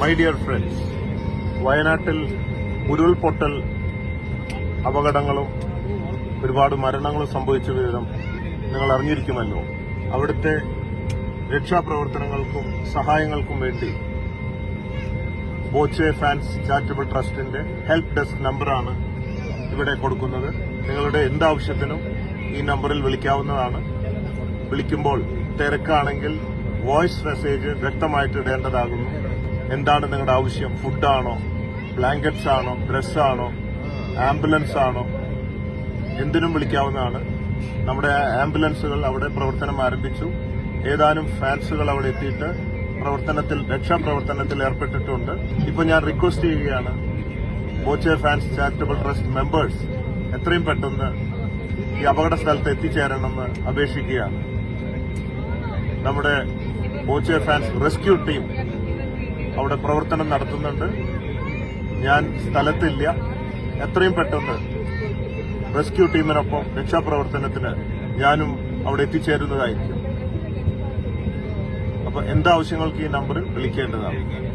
My dear friends വയനാട്ടിൽ ഉരുൾപൊട്ടൽ അപകടങ്ങളും ഒരുപാട് മരണങ്ങളും സംഭവിച്ച വിവരം നിങ്ങൾ അറിഞ്ഞിരിക്കുമല്ലോ അവിടുത്തെ രക്ഷാപ്രവർത്തനങ്ങൾക്കും സഹായങ്ങൾക്കും വേണ്ടി ബോച്ചെ ഫാൻസ് ചാരിറ്റബിൾ ട്രസ്റ്റിന്റെ ഹെൽപ്പ് ഡെസ്ക് നമ്പറാണ് ഇവിടെ കൊടുക്കുന്നത്. നിങ്ങളുടെ എന്താവശ്യത്തിനും ഈ നമ്പറിൽ വിളിക്കാവുന്നതാണ്. വിളിക്കുമ്പോൾ തിരക്കാണെങ്കിൽ വോയിസ് മെസ്സേജ് വ്യക്തമായിട്ട് ഇടേണ്ടതാകുന്നു. എന്താണ് നിങ്ങളുടെ ആവശ്യം? ഫുഡാണോ? ബ്ലാങ്കറ്റ്സ് ആണോ ഡ്രസ്സാണോ? ആംബുലൻസ് ആണോ എന്തിനും വിളിക്കാവുന്നതാണ്. നമ്മുടെ ആംബുലൻസുകൾ അവിടെ പ്രവർത്തനം ആരംഭിച്ചു. ഏതാനും ഫാൻസുകൾ അവിടെ എത്തിയിട്ട് പ്രവർത്തനത്തിൽ രക്ഷാപ്രവർത്തനത്തിൽ ഏർപ്പെട്ടിട്ടുണ്ട്. ഇപ്പോൾ ഞാൻ റിക്വസ്റ്റ് ചെയ്യുകയാണ് Boche fans charitable trust members എത്രയും പെട്ടെന്ന് ഈ അപകട സ്ഥലത്ത് എത്തിച്ചേരണമെന്ന് അപേക്ഷിക്കുകയാണ്. നമ്മുടെ ബോച്ചെ ഫാൻസ് റെസ്ക്യൂ ടീം അവിടെ പ്രവർത്തനം നടത്തുന്നുണ്ട്. ഞാൻ സ്ഥലത്തില്ല. എത്രയും പെട്ടെന്ന് റെസ്ക്യൂ ടീമിനൊപ്പം രക്ഷാപ്രവർത്തനത്തിന് ഞാനും അവിടെ എത്തിച്ചേരുന്നതായിരിക്കും. അപ്പൊ എന്താവശ്യങ്ങൾക്ക് ഈ നമ്പറിൽ വിളിക്കേണ്ടതാണ്.